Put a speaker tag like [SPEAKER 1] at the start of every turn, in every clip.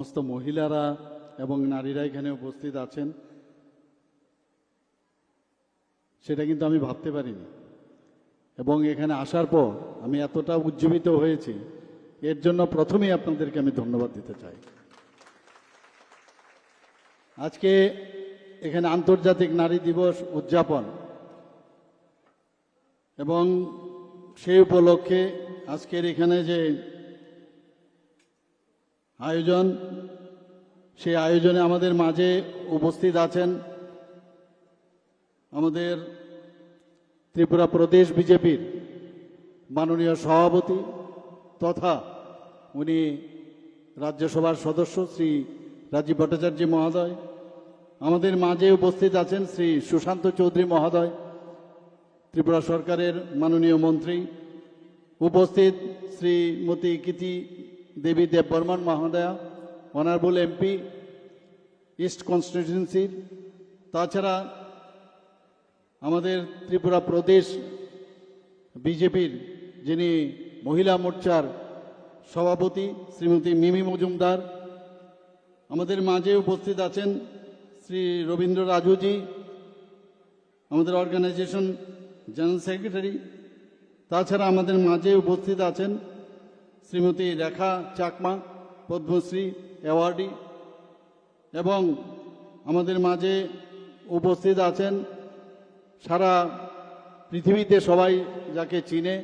[SPEAKER 1] সমস্ত মহিলারা এবং নারীরা এখানে উপস্থিত আছেন। সেটা কিন্তু আমি ভাবতে পারিনি। এবং এখানে আসার পর আমি এতটা উজ্জীবিত হয়েছি, এর জন্য প্রথমেই আপনাদেরকে আমি ধন্যবাদ দিতে চাই। আজকে এখানে আন্তর্জাতিক নারী দিবস উদযাপন, এবং সেই উপলক্ষে আজকের এখানে যে আয়োজন, সেই আয়োজনে আমাদের মাঝে উপস্থিত আছেন আমাদের ত্রিপুরা প্রদেশ বিজেপির মাননীয় সভাপতি তথা উনি রাজ্যসভার সদস্য শ্রী রাজীব ভট্টাচার্য মহোদয়। আমাদের মাঝে উপস্থিত আছেন শ্রী সুশান্ত চৌধুরী মহোদয়, ত্রিপুরা সরকারের মাননীয় মন্ত্রী। উপস্থিত শ্রীমতী কীতি দেবী দেববর্মন মহোদয়া, অনারেবল এমপি, ইস্ট কনস্টিটিউন্সির তাছাড়া আমাদের ত্রিপুরা প্রদেশ বিজেপির যিনি মহিলা মোর্চার সভাপতি শ্রীমতী মিমি মজুমদার, আমাদের মাঝে উপস্থিত আছেন শ্রী রবীন্দ্র রাজুজি, আমাদের অর্গানাইজেশন জেনারেল সেক্রেটারি তাছাড়া আমাদের মাঝে উপস্থিত আছেন শ্রীমতী রেখা চাকমা, পদ্মশ্রী, অ্যাওয়ার্ডি এবং আমাদের মাঝে উপস্থিত আছেন সারা পৃথিবীতে সবাই যাকে চিনে,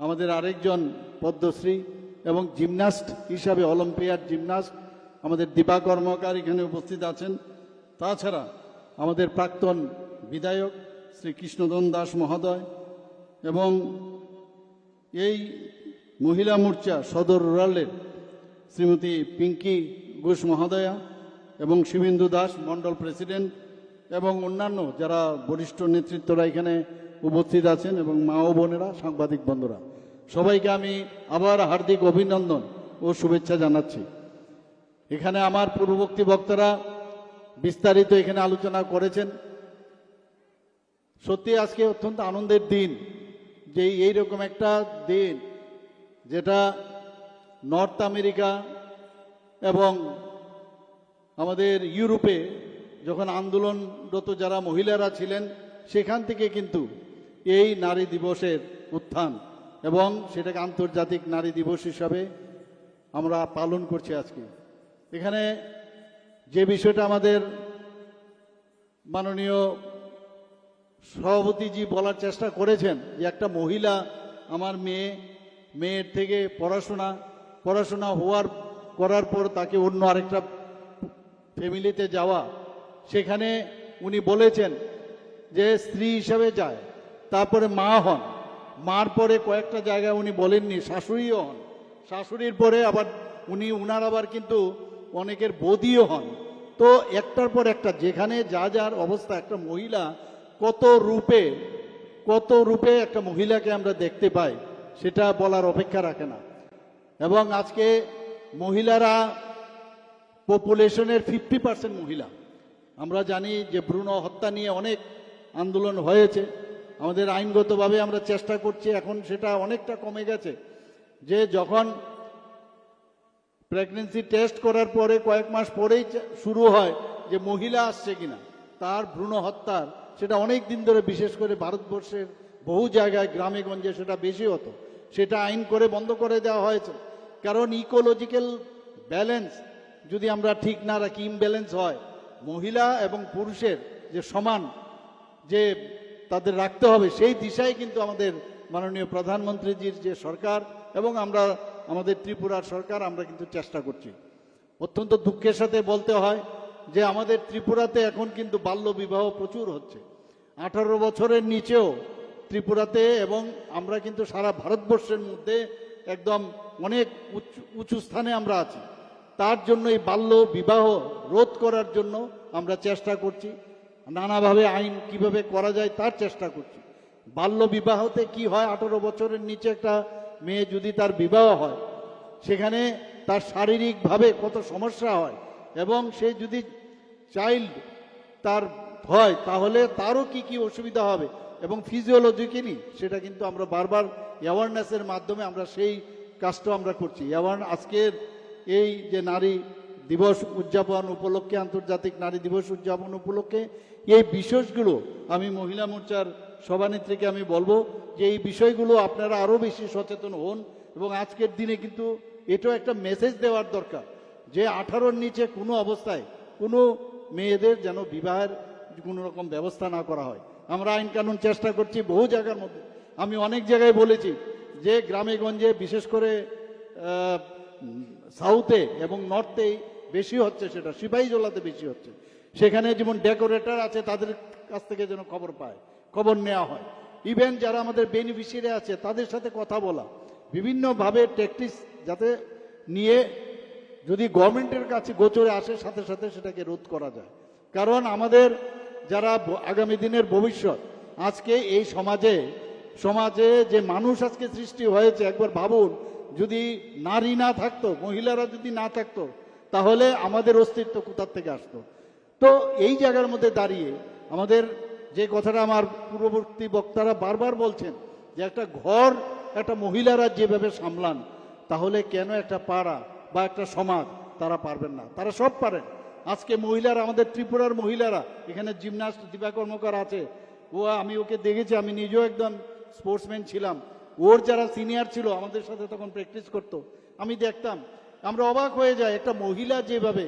[SPEAKER 1] আমাদের আরেকজন পদ্মশ্রী এবং জিমনাস্ট হিসাবে অলিম্পিয়াড জিমনাস্ট আমাদের দীপা কর্মকার এখানে উপস্থিত আছেন। তাছাড়া আমাদের প্রাক্তন বিধায়ক শ্রী কৃষ্ণদন দাস মহোদয় এবং এই মহিলা মোর্চা সদর রুরালের শ্রীমতী পিঙ্কি ঘোষ মহোদয়া এবং শিবেন্দু দাস মণ্ডল প্রেসিডেন্ট এবং অন্যান্য যারা বরিষ্ঠ নেতৃত্বরা এখানে উপস্থিত আছেন এবং মা ও বোনেরা, সাংবাদিক বন্ধুরা, সবাইকে আমি আবার হার্দিক অভিনন্দন ও শুভেচ্ছা জানাচ্ছি। এখানে আমার পূর্ববর্তী বক্তারা বিস্তারিত এখানে আলোচনা করেছেন। সত্যি আজকে অত্যন্ত আনন্দের দিন, যে এইরকম একটা দিন যেটা নর্থ আমেরিকা এবং আমাদের ইউরোপে যখন আন্দোলনরত যারা মহিলারা ছিলেন, সেখান থেকে কিন্তু এই নারী দিবসের উত্থান এবং সেটাকে আন্তর্জাতিক নারী দিবস হিসাবে আমরা পালন করছি আজকে। এখানে যে বিষয়টা আমাদের মাননীয় সভাপতিজি বলার চেষ্টা করেছেন যে একটা মহিলা আমার মেয়ে মেয়ের থেকে পড়াশোনা পড়াশোনা হওয়ার, করার পর তাকে অন্য আরেকটা ফ্যামিলিতে যাওয়া। সেখানে উনি বলেছেন যে স্ত্রী হিসাবে যায়, তারপরে মা হন। মার পরে কয়েকটা জায়গায় উনি বলেননি, শাশুড়িও হন। শাশুড়ির পরে আবার উনি, উনার আবার কিন্তু অনেকের বদিও হন। তো একটার পর একটা, যেখানে যা যার অবস্থা, একটা মহিলা কত রূপে কত রূপে একটা মহিলাকে আমরা দেখতে পাই। সেটা বলার অপেক্ষা রাখে না। এবং আজকে মহিলারা পপুলেশনের ফিফটি পার্সেন্ট মহিলা। আমরা জানি যে ভ্রূণ হত্যা নিয়ে অনেক আন্দোলন হয়েছে। আমাদের আইনগতভাবে আমরা চেষ্টা করছি, এখন সেটা অনেকটা কমে গেছে। যে যখন প্রেগনেন্সি টেস্ট করার পরে কয়েক মাস পরেই শুরু হয় যে মহিলা আসছে কিনা, তার ভ্রূণ হত্যার, সেটা অনেক দিন ধরে বিশেষ করে ভারতবর্ষের বহু জায়গায় গ্রামে গঞ্জে সেটা বেশি হতো। সেটা আইন করে বন্ধ করে দেওয়া হয়েছে। কারণ ইকোলজিক্যাল ব্যালেন্স যদি আমরা ঠিক না রাখি ইমব্যালেন্স হয়, মহিলা এবং পুরুষের যে সমান যে তাদের রাখতে হবে, সেই দিশায় কিন্তু আমাদের মাননীয় প্রধানমন্ত্রীজির যে সরকার এবং আমরা, আমাদের ত্রিপুরার সরকার, আমরা কিন্তু চেষ্টা করছি। অত্যন্ত দুঃখের সাথে বলতে হয় যে আমাদের ত্রিপুরাতে এখন কিন্তু বাল্য বিবাহ প্রচুর হচ্ছে। আঠারো বছরের নিচেও ত্রিপুরাতে এবং আমরা কিন্তু সারা ভারতবর্ষের মধ্যে একদম অনেক উঁচু স্থানে আমরা আছি। তার জন্য এই বাল্য বিবাহ রোধ করার জন্য আমরা চেষ্টা করছি। নানাভাবে আইন কীভাবে করা যায় তার চেষ্টা করছি। বাল্য বিবাহতে কি হয়, আঠারো বছরের নিচে একটা মেয়ে যদি তার বিবাহ হয়, সেখানে তার শারীরিকভাবে কত সমস্যা হয় এবং সে যদি চাইল্ড তার হয়, তাহলে তারও কি কি অসুবিধা হবে? এবং ফিজিওলজিক্যালি সেটা কিন্তু আমরা বারবার অ্যাওয়ারনেসের মাধ্যমে আমরা সেই কাজটা আমরা করছি। অ্যাওয়ার আজকের এই যে নারী দিবস উদযাপন উপলক্ষে, আন্তর্জাতিক নারী দিবস উদযাপন উপলক্ষে, এই বিষয়গুলো আমি মহিলা মোর্চার সভানেত্রীকে আমি বলব যে এই বিষয়গুলো আপনারা আরও বেশি সচেতন হন এবং আজকের দিনে কিন্তু এটাও একটা মেসেজ দেওয়ার দরকার যে আঠারোর নিচে কোনো অবস্থায় কোনো মেয়েদের যেন বিবাহের কোনো রকম ব্যবস্থা না করা হয়। আমরা আইন কানুন চেষ্টা করছি বহু জায়গার মধ্যে। আমি অনেক জায়গায় বলেছি যে গ্রামে গঞ্জে বিশেষ করে সাউথে এবং নর্থেই বেশি হচ্ছে সেটা সিপাহীজলাতে বেশি হচ্ছে। সেখানে যেমন ডেকোরেটর আছে, তাদের কাছ থেকে যেন খবর পায়, খবর নেওয়া হয়। ইভেন যারা আমাদের বেনিফিশিয়ারি আছে, তাদের সাথে কথা বলা। বিভিন্নভাবে ট্যাকটিস যাতে নিয়ে যদি গভর্নমেন্টের কাছে গোচরে আসে, সাথে সাথে সেটাকে রোধ করা যায়। কারণ আমাদের যারা আগামী দিনের ভবিষ্যৎ, আজকে এই সমাজে সমাজে যে মানুষ আজকে সৃষ্টি হয়েছে, একবার ভাবুন, যদি নারী না থাকতো, মহিলারা যদি না থাকতো, তাহলে আমাদের অস্তিত্ব কোথার থেকে আসতো? তো এই জায়গার মধ্যে দাঁড়িয়ে আমাদের যে কথাটা আমার পূর্ববর্তী বক্তারা বারবার বলছেন, যে একটা ঘর একটা মহিলারা যেভাবে সামলান, তাহলে কেন একটা পাড়া বা একটা সমাজ তারা পারবেন না? তারা সব পারেন। আজকে মহিলারা, আমাদের ত্রিপুরার মহিলারা, এখানে জিমনাস্ট দীপা কর্মকার আছে। ও, আমি ওকে দেখেছি, আমি নিজেও একদম স্পোর্টসম্যান ছিলাম। ওর যারা সিনিয়র ছিল, আমাদের সাথে তখন প্র্যাকটিস করতো। আমি দেখতাম, আমরা অবাক হয়ে যাই, একটা মহিলা যেভাবে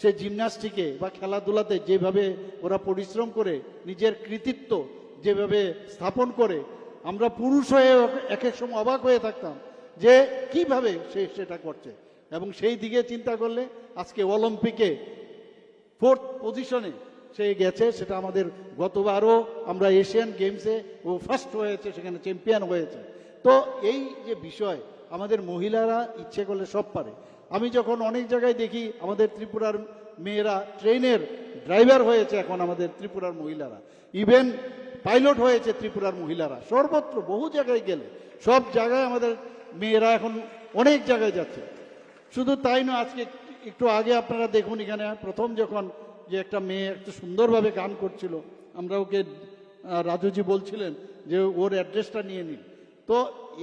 [SPEAKER 1] সে জিমনাস্টিকে বা খেলাধুলাতে যেভাবে ওরা পরিশ্রম করে, নিজের কৃতিত্ব যেভাবে স্থাপন করে, আমরা পুরুষ হয়ে এক এক সময় অবাক হয়ে থাকতাম যে কীভাবে সে সেটা করছে। এবং সেই দিকে চিন্তা করলে, আজকে অলিম্পিকে ফোর্থ পজিশনে সে গেছে, সেটা আমাদের গতবারও আমরা এশিয়ান গেমসে ও ফার্স্ট হয়েছে, সেখানে চ্যাম্পিয়ন হয়েছে। তো এই যে বিষয়, আমাদের মহিলারা ইচ্ছে করলে সব পারে। আমি যখন অনেক জায়গায় দেখি, আমাদের ত্রিপুরার মেয়েরা ট্রেনের ড্রাইভার হয়েছে এখন আমাদের ত্রিপুরার মহিলারা। ইভেন পাইলট হয়েছে ত্রিপুরার মহিলারা। সর্বত্র বহু জায়গায় গেলে, সব জায়গায় আমাদের মেয়েরা এখন অনেক জায়গায় যাচ্ছে। শুধু তাই নয়, আজকে একটু আগে আপনারা দেখুন এখানে, প্রথম যখন যে একটা মেয়ে একটা সুন্দরভাবে গান করছিল, আমরা ওকে রাজুজি বলছিলেন যে ওর অ্যাড্রেসটা নিয়ে নিন। তো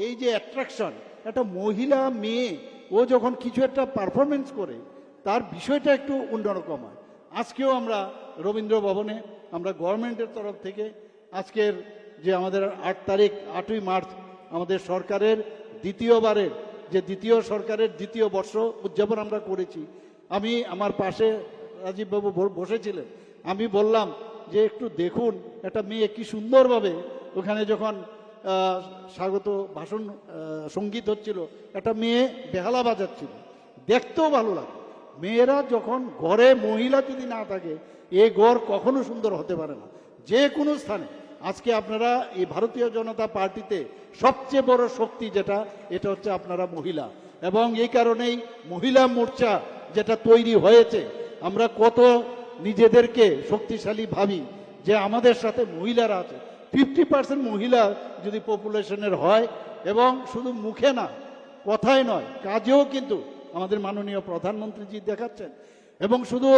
[SPEAKER 1] এই যে অ্যাট্রাকশন, একটা মহিলা মেয়ে, ও যখন কিছু একটা পারফরমেন্স করে, তার বিষয়টা একটু অন্যরকম হয়। আজকেও আমরা রবীন্দ্র ভবনে, আমরা গভর্নমেন্টের তরফ থেকে, আজকের যে আমাদের আট তারিখ, আটই মার্চ, আমাদের সরকারের দ্বিতীয়বারের যে দ্বিতীয় সরকারের দ্বিতীয় বর্ষ উদযাপন আমরা করেছি। আমি আমার পাশে রাজীববাবু বসেছিলেন। আমি বললাম যে একটু দেখুন, একটা মেয়ে কি সুন্দরভাবে ওখানে যখন স্বাগত ভাষণ সংগীত হচ্ছিল, একটা মেয়ে বেহালা বাজাচ্ছিল। দেখতেও ভালো লাগে। মেয়েরা যখন ঘরে মহিলা যদি না থাকে, এ ঘর কখনো সুন্দর হতে পারে না। যে কোনো স্থানে। আজকে আপনারা এই ভারতীয় জনতা পার্টিতে সবচেয়ে বড় শক্তি যেটা, এটা হচ্ছে আপনারা মহিলা। এবং এই কারণেই মহিলা মোর্চা যেটা তৈরি হয়েছে, আমরা কত নিজেদেরকে শক্তিশালী ভাবি যে আমাদের সাথে মহিলারা আছে। ফিফটি পার্সেন্ট মহিলা যদি পপুলেশনের হয়, এবং শুধু মুখে না, কথায় নয়, কাজেও কিন্তু আমাদের মাননীয় প্রধানমন্ত্রীজি দেখাচ্ছেন। এবং শুধু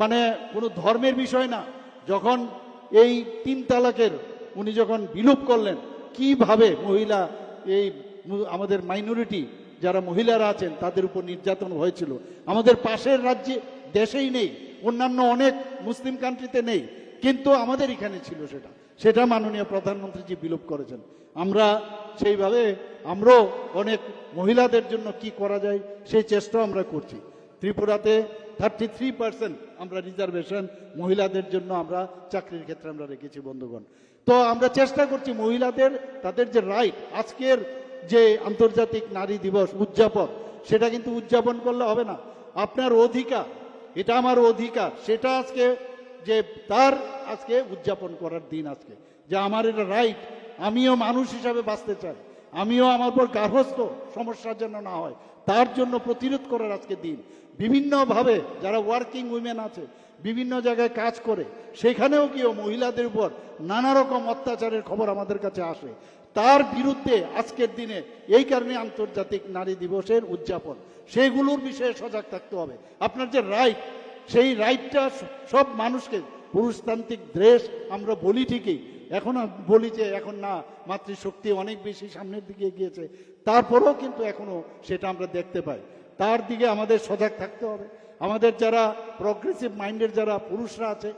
[SPEAKER 1] মানে কোনো ধর্মের বিষয় না, যখন এই তিন তালাকের উনি যখন বিলোপ করলেন, কীভাবে মহিলা এই আমাদের মাইনরিটি যারা মহিলারা আছেন, তাদের উপর নির্যাতন হয়েছিল? আমাদের পাশের রাজ্যে দেশেই নেই, অন্যান্য অনেক মুসলিম কান্ট্রিতে নেই, কিন্তু আমাদের এখানে ছিল সেটা। সেটা মাননীয় প্রধানমন্ত্রী প্রধানমন্ত্রীজি বিলোপ করেছেন। আমরা সেইভাবে, আমরাও অনেক মহিলাদের জন্য কি করা যায়, সেই চেষ্টা আমরা করছি। ত্রিপুরাতে থার্টি থ্রি পার্সেন্ট আমরা রিজার্ভেশন মহিলাদের জন্য আমরা চাকরির ক্ষেত্রে আমরা রেখেছি বন্ধুগণ। তো আমরা চেষ্টা করছি মহিলাদের, তাদের যে রাইট আজকের যে আন্তর্জাতিক নারী দিবস উদযাপন, সেটা কিন্তু উদযাপন করলে হবে না। আপনার অধিকার, এটা আমার অধিকার, সেটা আজকে যে তার আজকে উদযাপন করার দিন আজকে। যে আমার এটা রাইট আমিও মানুষ হিসাবে বাঁচতে চাই। আমিও আমার উপর গার্হস্থ, সমস্যার জন্য না হয়। তার জন্য প্রতিরোধ করার আজকে দিন। বিভিন্নভাবে যারা ওয়ার্কিং উইমেন আছে, বিভিন্ন জায়গায় কাজ করে, সেখানেও গিয়েও মহিলাদের উপর নানা রকম অত্যাচারের খবর আমাদের কাছে আসে। তার বিরুদ্ধে আজকের দিনে এই কারণে আন্তর্জাতিক নারী দিবসের উদযাপন। সেগুলোর বিষয়ে সজাগ থাকতে হবে। আপনার যে রাইট সেই রাইটটা সব মানুষকে, পুরুষতান্ত্রিক দেশ আমরা বলি ঠিকই। এখন বলি যে, এখন না, মাতৃশক্তি অনেক বেশি সামনের দিকে গিয়েছে তারপরেও কিন্তু এখনও সেটা আমরা দেখতে পাই। তার দিকে আমাদের সজাগ থাকতে হবে। আমাদের যারা প্রগ্রেসিভ মাইন্ডের যারা পুরুষরা আছে,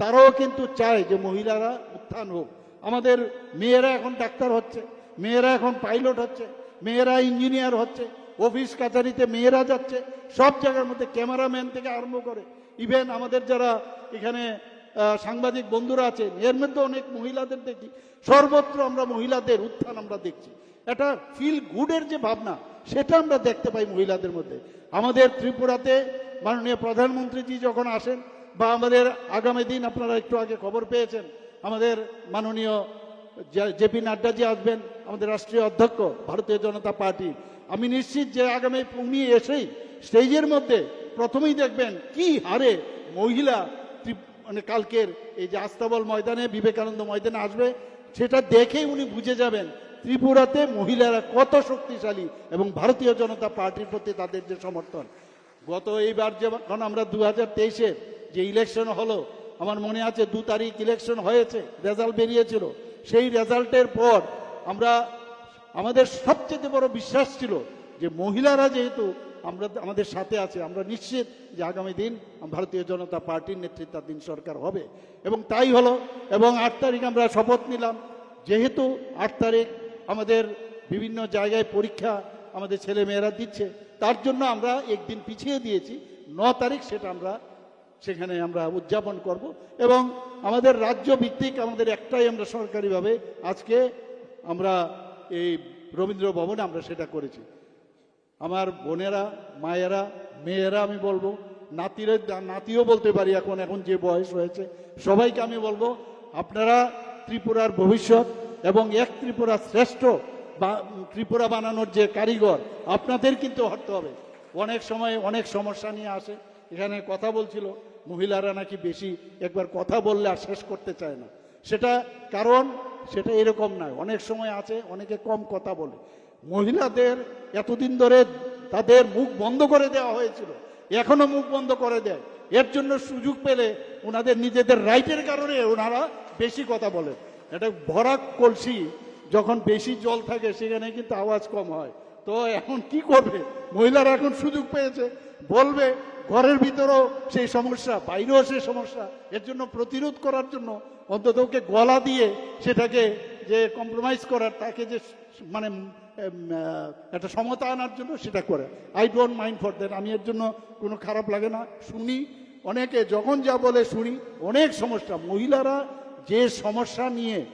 [SPEAKER 1] তারাও কিন্তু চায় যে মহিলারা উত্থান হোক। আমাদের মেয়েরা এখন ডাক্তার হচ্ছে, মেয়েরা এখন পাইলট হচ্ছে, মেয়েরা ইঞ্জিনিয়ার হচ্ছে অফিস কাছারিতে মেয়েরা যাচ্ছে, সব জায়গার মধ্যে ক্যামেরাম্যান থেকে আরম্ভ করে। ইভেন আমাদের যারা এখানে সাংবাদিক বন্ধুরা আছেন এর মধ্যে অনেক মহিলাদের দেখি, সর্বত্র আমরা মহিলাদের উত্থান আমরা দেখছি। একটা ফিল গুডের যে ভাবনা, সেটা আমরা দেখতে পাই মহিলাদের মধ্যে। আমাদের ত্রিপুরাতে মাননীয় প্রধানমন্ত্রীজি যখন আসেন, বা আমাদের আগামী দিন আপনারা একটু আগে খবর পেয়েছেন, আমাদের মাননীয় জেপি নাড্ডাজি আসবেন, আমাদের রাষ্ট্রীয় অধ্যক্ষ, ভারতীয় জনতা পার্টি। আমি নিশ্চিত যে আগামী উনি এসেই স্টেজের মধ্যে প্রথমেই দেখবেন কি হারে মহিলা মানে কালকের এই যে আস্তাবল ময়দানে, বিবেকানন্দ ময়দানে আসবে, সেটা দেখেই উনি বুঝে যাবেন ত্রিপুরাতে মহিলারা কত শক্তিশালী এবং ভারতীয় জনতা পার্টির প্রতি তাদের যে সমর্থন। গত এইবার যখন আমরা দু হাজার যে ইলেকশন হলো, আমার মনে আছে দু তারিখ ইলেকশন হয়েছে রেজাল্ট বেরিয়েছিল। সেই রেজাল্টের পর আমরা, আমাদের সবচেয়ে বড় বিশ্বাস ছিল যে মহিলারা যেহেতু আমরা আমাদের সাথে আছে, আমরা নিশ্চিত যে আগামী দিন ভারতীয় জনতা পার্টির নেতৃত্বাধীন সরকার হবে। এবং তাই হলো, এবং আট তারিখ আমরা শপথ নিলাম। যেহেতু আট তারিখ আমাদের বিভিন্ন জায়গায় পরীক্ষা আমাদের ছেলে মেয়েরা দিচ্ছে। তার জন্য আমরা একদিন পিছিয়ে দিয়েছি। ন তারিখ সেটা আমরা সেখানে আমরা উদযাপন করব এবং আমাদের রাজ্য ভিত্তিক আমাদের একটাই আমরা সরকারিভাবে আজকে আমরা এই রবীন্দ্র ভবনে আমরা সেটা করেছি। আমার বোনেরা, মায়েরা, মেয়েরা আমি বলব, নাতিরা, নাতিও বলতে পারি এখন এখন যে বয়স হয়েছে, সবাইকে আমি বলব, আপনারা ত্রিপুরার ভবিষ্যৎ এবং এক ত্রিপুরা শ্রেষ্ঠ বা ত্রিপুরা বানানোর যে কারিগর, আপনাদের কিন্তু হতে হবে। অনেক সময় অনেক সমস্যা নিয়ে আসে। এখানে কথা বলছিল, মহিলারা নাকি বেশি একবার কথা বললে আর শেষ করতে চায় না। সেটা কারণ, সেটা এরকম নয়। অনেক সময় আছে, অনেকে কম কথা বলে। মহিলাদের এতদিন ধরে তাদের মুখ বন্ধ করে দেওয়া হয়েছিল। এখনও মুখ বন্ধ করে দেয়। এর জন্য সুযোগ পেলে ওনাদের নিজেদের রাইটের কারণে ওনারা বেশি কথা বলেন এটা ভরা কলসি, যখন বেশি জল থাকে সেখানে কিন্তু আওয়াজ কম হয়। তো এখন কি করবে? মহিলারা এখন সুযোগ পেয়েছে। বলবে, ঘরের ভিতরেও সেই সমস্যা, বাইরেও সেই সমস্যা। এর জন্য প্রতিরোধ করার জন্য অন্তত ওকে গলা দিয়ে সেটাকে যে কম্প্রোমাইজ করার, তাকে যে মানে একটা সমতা আনার জন্য সেটা করে। I don't mind for that আমি এর জন্য কোনো খারাপ লাগে না। শুনি, অনেকে যখন যা বলে শুনি, অনেক সমস্যা। মহিলারা যে সমস্যা নিয়ে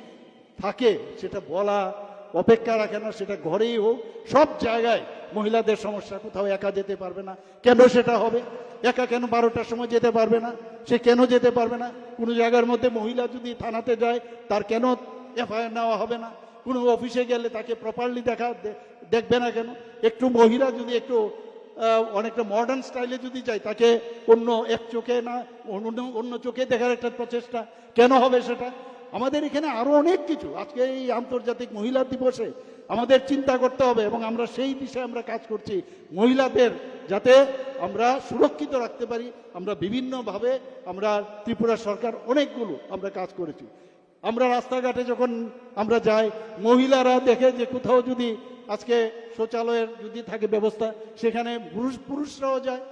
[SPEAKER 1] থাকে, সেটা বলা, অপেক্ষা রাখে না, সেটা ঘরেই হোক, সব জায়গায় মহিলাদের সমস্যা, কোথাও একা যেতে পারবে না। কেন সেটা হবে? একা কেন বারোটার সময় যেতে পারবে না? সে কেন যেতে পারবে না? কোনো জায়গার মধ্যে মহিলা যদি থানাতে যায়, তার কেন এফআইআর নেওয়া হবে না? কোনো অফিসে গেলে তাকে প্রপারলি দেখা দেখবে না কেন? একটু মহিলা যদি একটু অনেকটা মডার্ন স্টাইলে যদি যাই, তাকে অন্য এক চোখে না, অন্য অন্য চোখে দেখার একটা প্রচেষ্টা কেন হবে সেটা? আমাদের এখানে আরও অনেক কিছু। আজকে এই আন্তর্জাতিক মহিলা দিবসে আমাদের চিন্তা করতে হবে এবং আমরা সেই বিষয়ে আমরা কাজ করছি। মহিলাদের যাতে আমরা সুরক্ষিত রাখতে পারি, আমরা বিভিন্নভাবে আমরা ত্রিপুরা সরকার অনেকগুলো আমরা কাজ করেছি। আমরা রাস্তাঘাটে যখন আমরা যাই, মহিলারা দেখে যে কোথাও যদি আজকে শৌচালয়ের যদি থাকে ব্যবস্থা, সেখানে পুরুষ, পুরুষরাও যায়,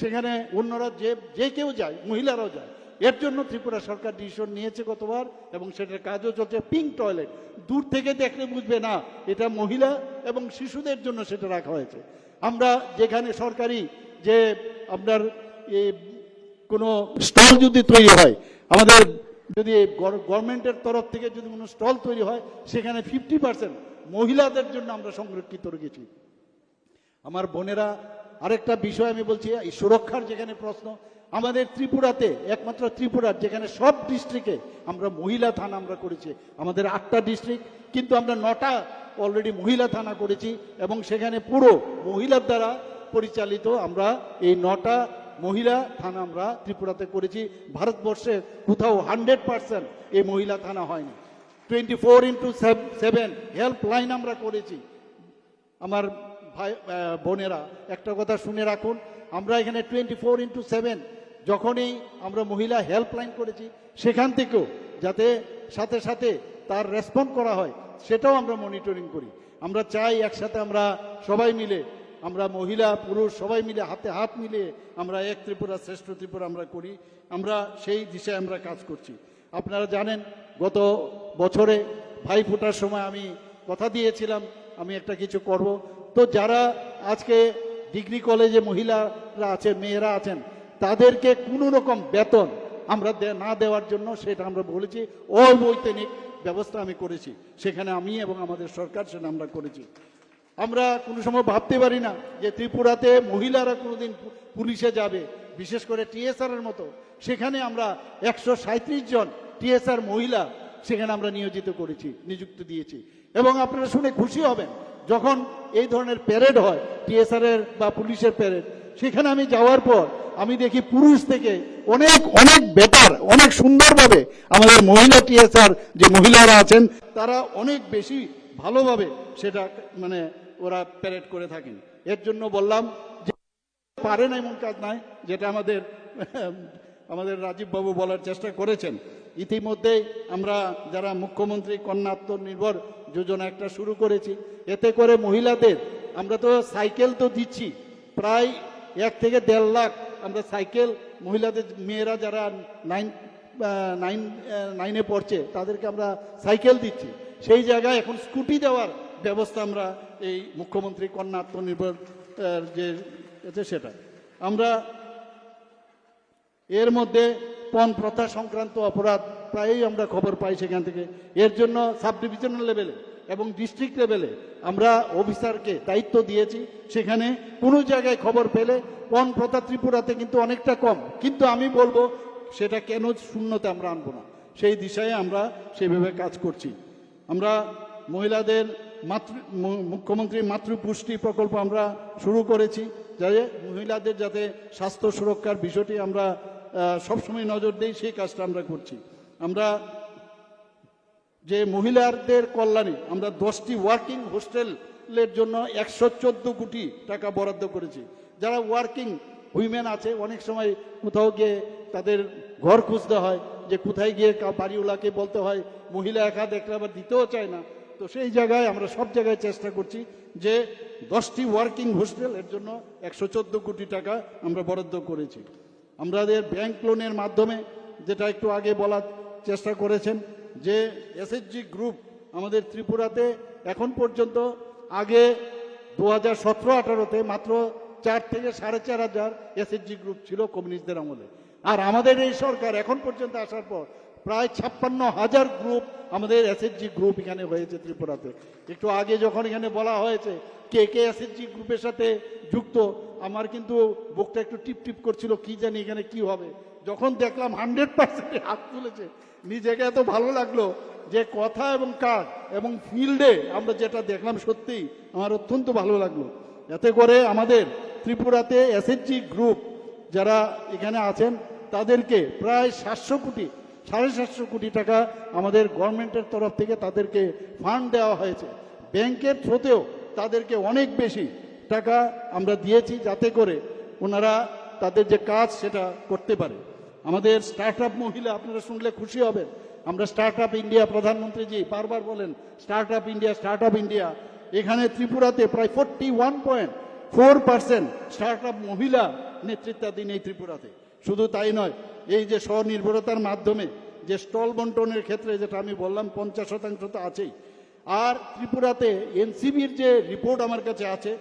[SPEAKER 1] সেখানে অন্যরা যে যে কেউ যায়, মহিলারাও যায়। এর জন্য ত্রিপুরা সরকার ডিসিশন নিয়েছে গতবার, এবং সেটার কাজও চলছে। পিঙ্ক টয়লেট দূর থেকে দেখলে বুঝবে না, এটা মহিলা এবং শিশুদের জন্য সেটা রাখা হয়েছে। আমরা যেখানে সরকারি যে আপনার কোনো স্টল যদি তৈরি হয়, আমাদের যদি গভর্নমেন্টের তরফ থেকে যদি কোনো স্টল তৈরি হয়, সেখানে ফিফটি পার্সেন্ট মহিলাদের জন্য আমরা সংরক্ষিত রেখেছি। আমার বোনেরা, আরেকটা বিষয় আমি বলছি, এই সুরক্ষার যেখানে প্রশ্ন, আমাদের ত্রিপুরাতে, একমাত্র ত্রিপুরার যেখানে সব ডিস্ট্রিক্টে আমরা মহিলা থানা আমরা করেছি, আমাদের আটটা ডিস্ট্রিক্ট কিন্তু আমরা নটা অলরেডি মহিলা থানা করেছি এবং সেখানে পুরো মহিলার দ্বারা পরিচালিত আমরা এই নটা মহিলা থানা আমরা ত্রিপুরাতে করেছি। ভারতবর্ষে কোথাও হান্ড্রেড পার্সেন্ট এই মহিলা থানা হয়নি। Twenty four into seven helpline আমরা করেছি। আমার ভাই বোনেরা, একটা কথা শুনে রাখুন, আমরা এখানে টোয়েন্টি ফোর ইন্টু সেভেন যখনই আমরা মহিলা হেল্পলাইন করেছি, সেখান থেকেও যাতে সাথে সাথে তার রেসপন্ড করা হয়, সেটাও আমরা মনিটরিং করি। আমরা চাই একসাথে আমরা সবাই মিলে, আমরা মহিলা, পুরুষ, সবাই মিলে হাতে হাত মিলিয়ে আমরা এক ত্রিপুরা, শ্রেষ্ঠ ত্রিপুরা আমরা করি, আমরা সেই দিশায় আমরা কাজ করছি। আপনারা জানেন গত বছরে ভাই ফোটার সময় আমি কথা দিয়েছিলাম, আমি একটা কিছু করব। তো যারা আজকে ডিগ্রি কলেজে মহিলারা আছেন, মেয়েরা আছেন, তাদেরকে কোনো রকম বেতন আমরা না দেওয়ার জন্য সেটা আমরা বলেছি, অবৈতনিক ব্যবস্থা আমি করেছি। সেখানে আমি এবং আমাদের সরকার সেটা আমরা করেছি। আমরা কোনো সময় ভাবতে পারি না যে ত্রিপুরাতে মহিলারা কোনোদিন পুলিশে যাবে, বিশেষ করে টিএসআর এর মতো। সেখানে আমরা একশো জন টিএসআর মহিলা সেখানে আমরা নিয়োজিত করেছি, নিযুক্ত দিয়েছি। এবং আপনারা শুনে খুশি হবেন, যখন এই ধরনের প্যারেড হয় টিএসআর এর বা পুলিশের প্যারেড সেখানে আমি যাওয়ার পর আমি দেখি পুরুষ থেকে অনেক অনেক বেটার অনেক সুন্দরভাবে আমাদের মহিলা টিএসআর যে মহিলারা আছেন, তারা অনেক বেশি ভালোভাবে সেটা মানে ওরা প্যারেড করে থাকেন। এর জন্য বললাম যে পারে না এমন কাজ নাই, যেটা আমাদের আমাদের রাজীব বাবু বলার চেষ্টা করেছেন। ইতিমধ্যেই আমরা যারা মুখ্যমন্ত্রী কন্যা আত্মনির্ভর যোজনা একটা শুরু করেছি, এতে করে মহিলাদের আমরা তো সাইকেল তো দিচ্ছি, প্রায় এক থেকে দেড় লাখ আমরা সাইকেল মহিলাদের, মেয়েরা যারা নাইন নাইন নাইনে পড়ছে, তাদেরকে আমরা সাইকেল দিচ্ছি। সেই জায়গায় এখন স্কুটি দেওয়ার ব্যবস্থা আমরা এই মুখ্যমন্ত্রী কন্যা আত্মনির্ভর যে সেটা। আমরা এর মধ্যে পণ প্রথা সংক্রান্ত অপরাধ প্রায়ই আমরা খবর পাই সেখান থেকে। এর জন্য সাব ডিভিশনাল লেভেলে এবং ডিস্ট্রিক্ট লেভেলে আমরা অফিসারকে দায়িত্ব দিয়েছি। সেখানে কোনো জায়গায় খবর পেলে পণ প্রথা ত্রিপুরাতে কিন্তু অনেকটা কম। কিন্তু আমি বলব, সেটা কেন শূন্যতে আমরা আনব না? সেই দিশায় আমরা সেভাবে কাজ করছি। আমরা মহিলাদের মাতৃ মুখ্যমন্ত্রী মাতৃপুষ্টি প্রকল্প আমরা শুরু করেছি। যাতে মহিলাদের যাতে স্বাস্থ্য সুরক্ষার বিষয়টি আমরা সবসময় নজর দিই সেই কাজটা আমরা করছি। আমরা যে মহিলাদের কল্যাণে আমরা দশটি ওয়ার্কিং হোস্টেলের জন্য একশো চোদ্দ কোটি টাকা বরাদ্দ করেছি। যারা ওয়ার্কিং উইমেন আছে, অনেক সময় কোথাও গিয়ে তাদের ঘর খুঁজতে হয়, যে কোথায় গিয়ে বাড়িওয়ালাকে বলতে হয়, মহিলা এক একটা আবার দিতেও চায় না। তো সেই জায়গায় আমরা সব জায়গায় চেষ্টা করছি যে দশটি ওয়ার্কিং হোস্টেল এর জন্য একশো চোদ্দ কোটি টাকা আমরা বরাদ্দ করেছি। আমাদের ব্যাংক লোনের মাধ্যমে যেটা একটু আগে বলার চেষ্টা করেছেন যে এসএসজি গ্রুপ আমাদের ত্রিপুরাতে এখন পর্যন্ত আগে দু হাজার সতেরো আঠারোতে মাত্র চার থেকে সাড়ে চার হাজার এসএসজি গ্রুপ ছিল কমিউনিস্টদের আমলে। আর আমাদের এই সরকার এখন পর্যন্ত আসার পর প্রায় ছাপ্পান্ন হাজার গ্রুপ আমাদের এসএসজি গ্রুপ এখানে হয়েছে ত্রিপুরাতে। একটু আগে যখন এখানে বলা হয়েছে কে কে এসএসজি গ্রুপের সাথে যুক্ত, আমার কিন্তু বুকটা একটু টিপ টিপ করছিল, কি জানি এখানে কি হবে। যখন দেখলাম হান্ড্রেড পার্সেন্ট হাত তুলেছে, নিজেকে এত ভালো লাগল যে কথা এবং কাজ এবং ফিল্ডে আমরা যেটা দেখলাম সত্যিই আমার অত্যন্ত ভালো লাগল। এতে করে আমাদের ত্রিপুরাতে এসএসজি গ্রুপ যারা এখানে আছেন, তাদেরকে প্রায় সাতশো কোটি সাড়ে সাতশো কোটি টাকা আমাদের গভর্নমেন্টের তরফ থেকে তাদেরকে ফান্ড দেওয়া হয়েছে। ব্যাংকের থ্রোতেও তাদেরকে অনেক বেশি টাকা আমরা দিয়েছি যাতে করে ওনারা তাদের যে কাজ সেটা করতে পারে। আমাদের স্টার্ট আপ মহিলা, আপনারা শুনলে খুশি হবেন। আমরা স্টার্ট আপ ইন্ডিয়া প্রধানমন্ত্রীজি বারবার বলেন start up India start up India. এখানে ত্রিপুরাতে প্রায় forty one point four percent start up মহিলা নেতৃত্বাধীন এই ত্রিপুরাতে। শুধু তাই নয়, এই যে স্বনির্ভরতার মাধ্যমে যে স্টল বন্টনের ক্ষেত্রে যেটা আমি বললাম, পঞ্চাশ শতাংশ তো আছেই। আর ত্রিপুরাতে এনসিবির যে রিপোর্ট আমার কাছে আছে,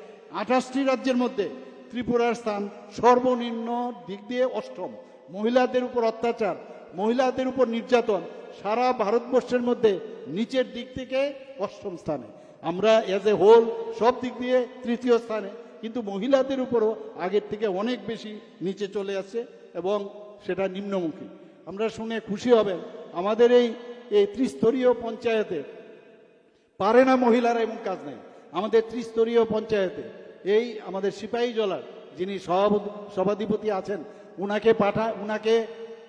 [SPEAKER 1] আঠাশটি রাজ্যের মধ্যে ত্রিপুরার স্থান সর্বনিম্ন দিক দিয়ে অষ্টম। মহিলাদের উপর অত্যাচার, মহিলাদের উপর নির্যাতন সারা ভারতবর্ষের মধ্যে নিচের দিক থেকে অষ্টম স্থানে। আমরা এজ এ হোল সব দিক দিয়ে তৃতীয় স্থানে, কিন্তু মহিলাদের উপরও আগের থেকে অনেক বেশি নিচে চলে আসছে। এবং সেটা নিম্নমুখী। আমরা শুনে খুশি হবেন, আমাদের এই এই ত্রিস্তরীয় পঞ্চায়েতে পারে না মহিলারা এমন কাজ নেই। আমাদের ত্রিস্তরীয় পঞ্চায়েতে এই আমাদের সিপাহী জলার যিনি সভাপতি, সভাধিপতি আছেন, উনাকে পাঠা, উনাকে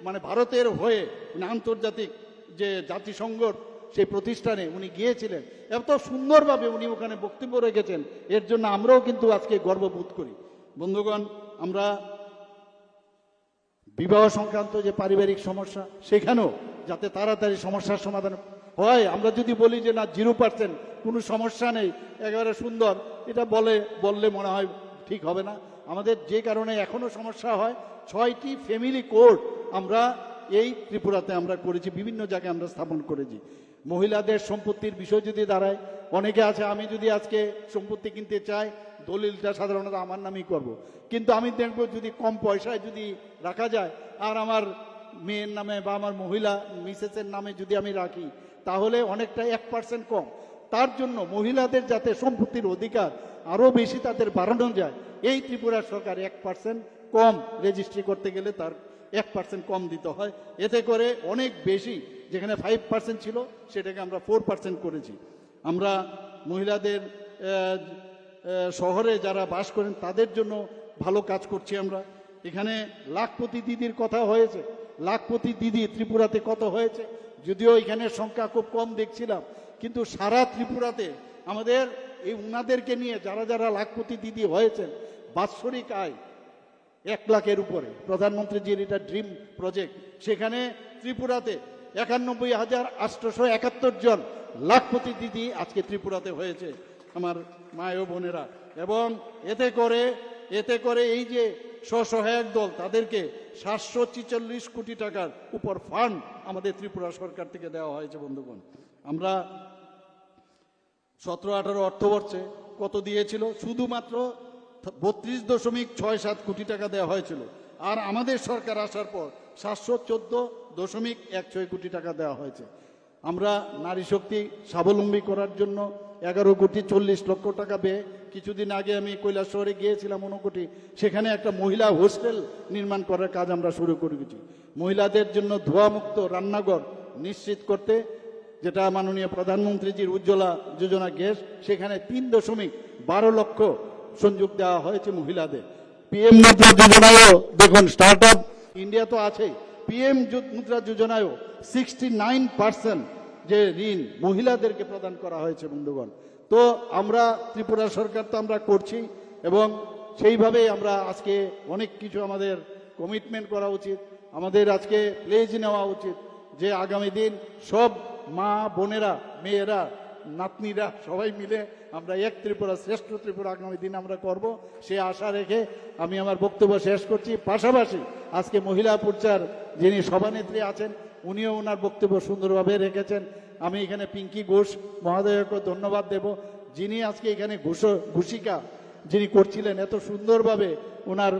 [SPEAKER 1] মানে ভারতের হয়ে উনি আন্তর্জাতিক যে জাতিসংঘর সেই প্রতিষ্ঠানে উনি গিয়েছিলেন। এত সুন্দরভাবে উনি ওখানে বক্তব্য রেখেছেন, এর জন্য আমরাও কিন্তু আজকে গর্ববোধ করি। বন্ধুগণ, আমরা বিবাহ সংক্রান্ত যে পারিবারিক সমস্যা, সেখানেও যাতে তাড়াতাড়ি সমস্যার সমাধান হয়। আমরা যদি বলি যে না, জিরো পার্সেন্ট, কোনো সমস্যা নেই, একেবারে সুন্দর, এটা বলে, বললে মনে হয় ঠিক হবে না। আমাদের যে কারণে এখনও সমস্যা হয়, ছয়টি ফ্যামিলি কোর্ট আমরা এই ত্রিপুরাতে আমরা করেছি, বিভিন্ন জায়গায় আমরা স্থাপন করেছি। মহিলাদের সম্পত্তির বিষয় যদি দাঁড়ায়, অনেকে আছে, আমি যদি আজকে সম্পত্তি কিনতে চাই, দলিলটা সাধারণত আমার নামেই করব। কিন্তু আমি দেখব যদি কম পয়সায় যদি রাখা যায়, আর আমার মেয়ের নামে বা আমার মহিলা মিসেসের নামে যদি আমি রাখি, তাহলে অনেকটা এক পার্সেন্ট কম তার জন্য মহিলাদের যাতে সম্পত্তির অধিকার আরও বেশি তাদের বাড়ানো যায়, এই ত্রিপুরা সরকার এক পার্সেন্ট কম রেজিস্ট্রি করতে গেলে তার এক পার্সেন্ট কম দিতে হয় এতে করে অনেক বেশি যেখানে ফাইভ পার্সেন্ট ছিল, সেটাকে আমরা ফোর পার্সেন্ট করেছি। আমরা মহিলাদের শহরে যারা বাস করেন, তাদের জন্য ভালো কাজ করছি আমরা। এখানে লাখপতি দিদির কথা হয়েছে। লাখপতি দিদি ত্রিপুরাতে কত হয়েছে? যদিও এখানে সংখ্যা খুব কম দেখছিলাম, কিন্তু সারা ত্রিপুরাতে আমাদের এই উনাদেরকে নিয়ে যারা যারা লাখপতি দিদি হয়েছেন, বাৎসরিক আয় এক লাখের উপরে। প্রধানমন্ত্রীজির এটা ড্রিম প্রজেক্ট সেখানে ত্রিপুরাতে একানব্বই হাজার আটশোশো একাত্তর জন লাখপতি দিদি আজকে ত্রিপুরাতে হয়েছে, আমার মা ও বোনেরা। এবং এতে করে এতে করে এই যে স্বসহায়ক দল, তাদেরকে সাতশো ছিচল্লিশ কোটি টাকার উপর ফান্ড আমাদের ত্রিপুরা সরকার থেকে দেওয়া হয়েছে, বন্ধুগণ। আমরা সতেরো আঠারো অর্থবর্ষে কত দিয়েছিল? শুধুমাত্র বত্রিশ দশমিক ছয় সাত কোটি টাকা দেওয়া হয়েছিল। আর আমাদের সরকার আসার পর সাতশো চোদ্দ দশমিক এক ছয় কোটি টাকা দেওয়া হয়েছে। আমরা নারী শক্তি স্বাবলম্বী করার জন্য এগারো কোটি চল্লিশ লক্ষ টাকা ব্যয় কিছুদিন আগে আমি কৈলাস শহরে গিয়েছিলাম কোটি সেখানে একটা মহিলা হোস্টেল নির্মাণ করার কাজ আমরা শুরু করেছি মহিলাদের জন্য ধোয়ামুক্ত রান্নাঘর নিশ্চিত করতে যেটা মাননীয় প্রধানমন্ত্রীজির উজ্জ্বলা যোজনা গ্যাস, সেখানে তিন দশমিক বারো লক্ষ সংযোগ দেওয়া হয়েছে মহিলাদের। পিএম মুদ্রা যোজনায়ও দেখুন স্টার্ট ইন্ডিয়া তো আছেই। পিএম মুদ্রা যোজনায়ও সিক্সটি নাইন পার্সেন্ট যে ঋণ মহিলাদেরকে প্রদান করা হয়েছে, বন্ধুগণ। তো আমরা ত্রিপুরা সরকার তো আমরা করছি এবং সেইভাবেই আমরা আজকে অনেক কিছু আমাদের কমিটমেন্ট করা উচিত। আমাদের আজকে প্লেজ নেওয়া উচিত যে আগামী দিন সব মা বোনেরা, মেয়েরা নাতনিরা সবাই মিলে আমরা এক ত্রিপুরা শ্রেষ্ঠ ত্রিপুরা আগামী দিন আমরা করব। সে আশা রেখে আমি আমার বক্তব্য শেষ করছি। পাশাপাশি আজকে মহিলা পূর্চার যিনি সভানেত্রী আছেন, উনিও ওনার বক্তব্য সুন্দরভাবে রেখেছেন। আমি এখানে পিঙ্কি ঘোষ মহোদয়কে ধন্যবাদ দেব। যিনি আজকে এখানে ঘুষ, ঘুষিকা যিনি করছিলেন, এত সুন্দরভাবে ওনার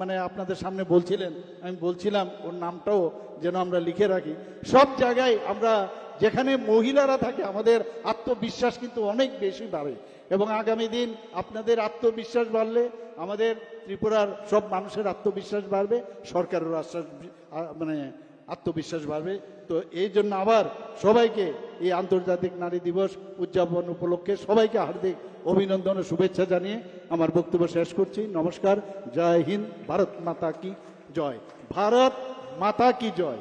[SPEAKER 1] মানে আপনাদের সামনে বলছিলেন। আমি বলছিলাম, ওর নামটাও যেন আমরা লিখে রাখি। সব জায়গায় আমরা যেখানে মহিলারা থাকে, আমাদের আত্মবিশ্বাস কিন্তু অনেক বেশি বাড়ে। এবং আগামী দিন আপনাদের আত্মবিশ্বাস বাড়লে আমাদের ত্রিপুরার সব মানুষের আত্মবিশ্বাস বাড়বে সরকারের আশ্বাস মানে আত্মবিশ্বাস বাড়বে। তো এই জন্য আবার সবাইকে এই আন্তর্জাতিক নারী দিবস উদযাপন উপলক্ষে সবাইকে হার্দিক অভিনন্দন ও শুভেচ্ছা জানিয়ে আমার বক্তব্য শেষ করছি। নমস্কার, জয় হিন্দ, ভারত মাতা কি জয়। ভারত মাতা কি জয়।